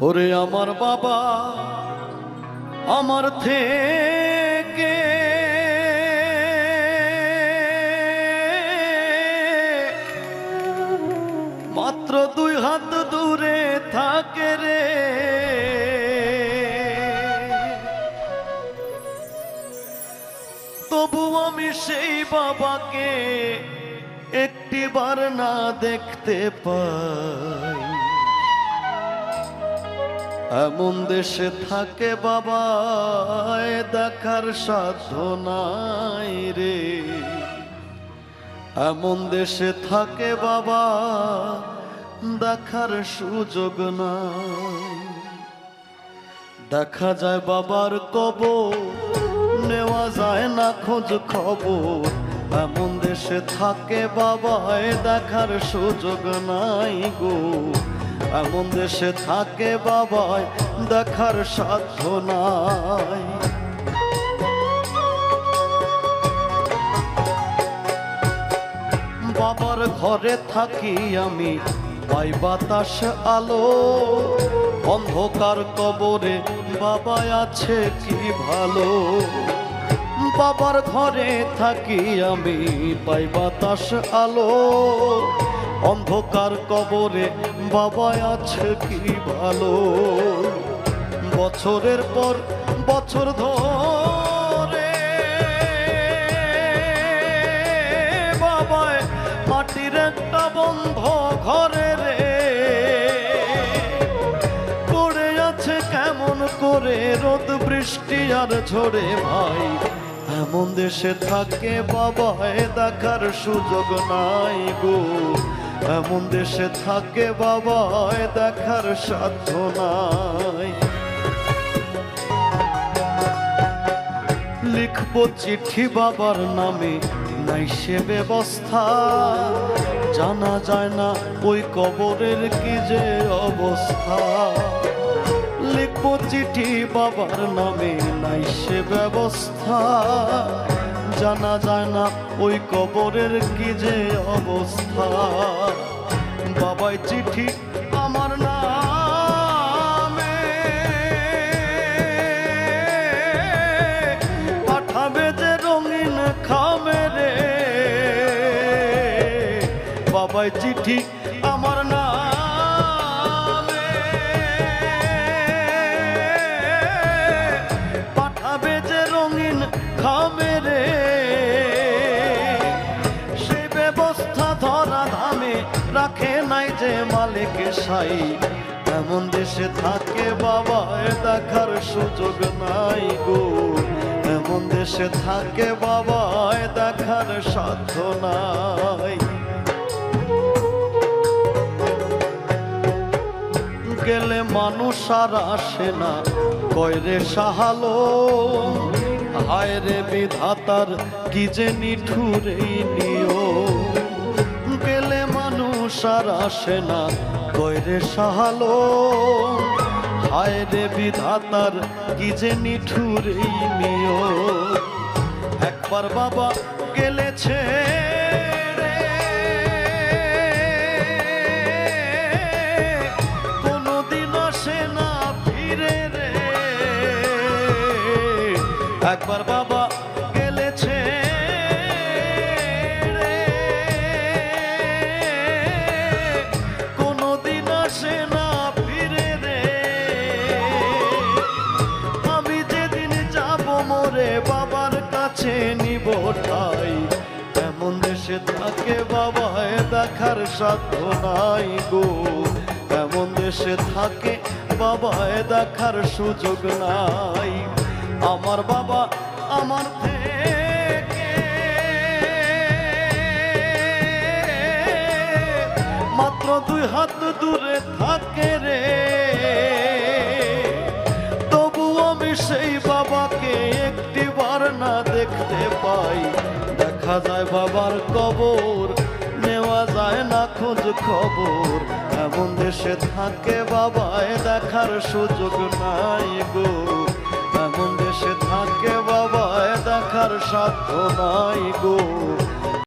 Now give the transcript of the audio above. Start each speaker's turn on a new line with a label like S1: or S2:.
S1: ওরে আমার বাবা, আমার থেকে। মাত্র দুই হাত দূরে থাকে রে। তবু আমি সেই বাবাকে একটিবার না দেখতে পাই। এমন দেশে থাকে বাবা দেখার সাধ্য নাই রে। এমন দেশে থাকে বাবা, দেখার সুযোগ নাই। দেখা যায় বাবার কব নেওয়া যায় না খোঁজ খবর। এমন দেশে থাকে বাবা, এ দেখার সুযোগ নাই গো। এমন দেশে থাকে বাবায় দেখার সাধ্য নাই। বাবার ঘরে থাকি আমি, পাই বাতাস আলো। অন্ধকার কবরে বাবা আছে কি ভালো? বাবার ঘরে থাকি আমি, পাই বাতাস আলো। অন্ধকার কবরে বাবা আছে কি ভালো? বছরের পর বছর ধরে বাবায় মাটির একটা বন্ধ ঘরে রে। পড়ে আছে কেমন করে রোদ, বৃষ্টি আর ঝরে ভাই। এমন দেশে থাকে বাবা এ দেখার সুযোগ নাই গো। এমন দেশে থাকে বাবায় দেখার সাধ্য নাই। লিখব চিঠি বাবার নামে, নাই সে ব্যবস্থা। জানা যায় না ওই কবরের কি যে অবস্থা। লিখব চিঠি বাবার নামে, নাই সে ব্যবস্থা। জানা যায় না ওই কবরের কি যে অবস্থা। বাবাই চিঠি আমার নামে পাঠাবে রঙিন বাবাই চিঠি রাখে নাই যে মালিক সাই। এমন দেশে থাকে বাবা দেখার সুযোগ নাই গো। এমন দেশে থাকে বাবা দেখার সাধ্য নাই। গেলে মানুষ আর আসে না। কয়রে সাহালো, হায় রে বিধাতার, কি যে নিঠুরে মানুষ আর আসে না। কয়রে সাহালো হায় রে বিধাতার, কি যে নিঠুরে নিও একবার বাবা গেলেছে কোনদিন আসে না ফিরে রে। একবার বাবা কাছে নিব ঠাই। এমন দেশে থাকে বাবা দেখার সাধ্য নাই গো। এমন দেশে থাকে বাবা দেখার সুযোগ নাই। আমার বাবা আমার মাত্র দুই হাত দূরে থাকে। দেখতে পাই। দেখা যায় বাবার কবর, নেওয়া যায় না খোঁজ খবর। এমন দেশে থাকে বাবায়, দেখার সুযোগ নাই গো। এমন দেশে থাকে বাবায়, দেখার সাধ্য নাই গো।